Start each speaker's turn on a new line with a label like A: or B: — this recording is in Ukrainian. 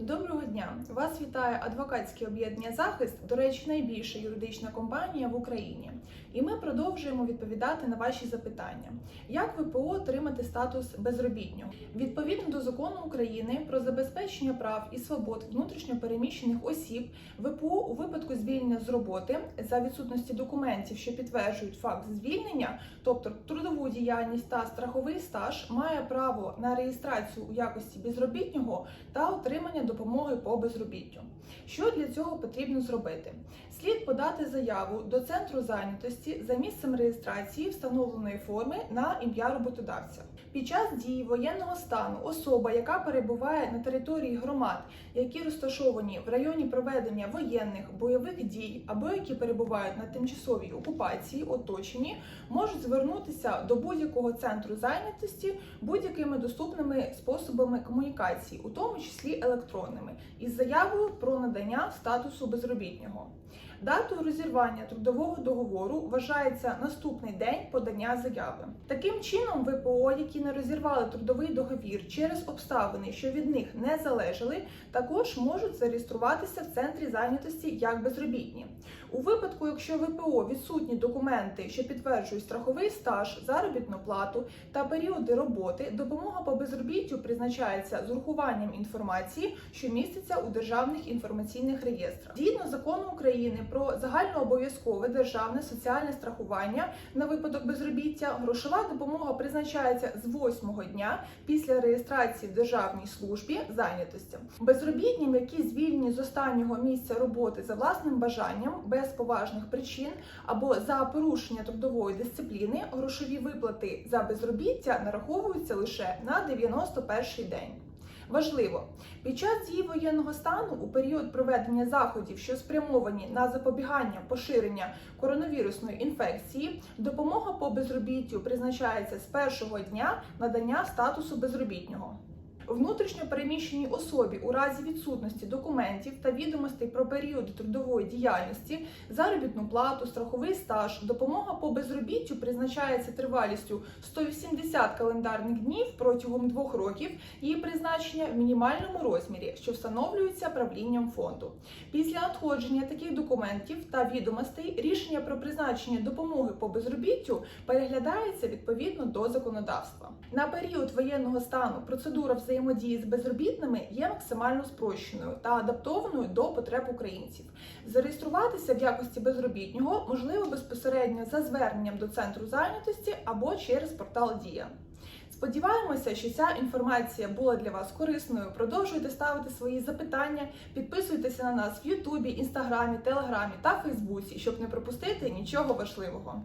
A: Доброго дня! Вас вітає адвокатське об'єднання захист, до речі, найбільша юридична компанія в Україні. І ми продовжуємо відповідати на ваші запитання. Як ВПО отримати статус безробітнього? Відповідно до закону України про забезпечення прав і свобод внутрішньопереміщених осіб, ВПО у випадку звільнення з роботи за відсутності документів, що підтверджують факт звільнення, тобто трудову діяльність та страховий стаж, має право на реєстрацію у якості безробітнього та отримання допомоги по безробіттю. Що для цього потрібно зробити? Слід подати заяву до центру зайнятості за місцем реєстрації встановленої форми на ім'я роботодавця. Під час дії воєнного стану особа, яка перебуває на території громад, які розташовані в районі проведення воєнних бойових дій або які перебувають на тимчасовій окупації, оточенні, можуть звернутися до будь-якого центру зайнятості будь-якими доступними способами комунікації, у тому числі електронними, із заявою про надання статусу безробітнього. Датою розірвання трудового договору вважається наступний день подання заяви. Таким чином, ВПО, які не розірвали трудовий договір через обставини, що від них не залежали, також можуть зареєструватися в центрі зайнятості як безробітні. У випадку, якщо ВПО відсутні документи, що підтверджують страховий стаж, заробітну плату та періоди роботи, допомога по безробіттю призначається з урахуванням інформації, що міститься у державних інформаційних реєстрах. Згідно закону України про загальнообов'язкове державне соціальне страхування на випадок безробіття, грошова допомога призначається з 8-го дня після реєстрації в державній службі зайнятості. Безробітнім, які звільнені з останнього місця роботи за власним бажанням без поважних причин або за порушення трудової дисципліни, грошові виплати за безробіття нараховуються лише на 91-й день. Важливо, під час дії воєнного стану у період проведення заходів, що спрямовані на запобігання поширення коронавірусної інфекції, допомога по безробіттю призначається з першого дня надання статусу безробітнього. Внутрішньо переміщеній особі у разі відсутності документів та відомостей про періоди трудової діяльності, заробітну плату, страховий стаж, допомога по безробіттю призначається тривалістю 180 календарних днів протягом двох років її призначення в мінімальному розмірі, що встановлюється правлінням фонду. Після надходження таких документів та відомостей рішення про призначення допомоги по безробіттю переглядається відповідно до законодавства. На період воєнного стану процедура взаємодії з безробітними є максимально спрощеною та адаптованою до потреб українців. Зареєструватися в якості безробітнього можливо безпосередньо за зверненням до центру зайнятості або через портал Дія. Сподіваємося, що ця інформація була для вас корисною. Продовжуйте ставити свої запитання, підписуйтеся на нас в Ютубі, Інстаграмі, Телеграмі та Фейсбуці, щоб не пропустити нічого важливого.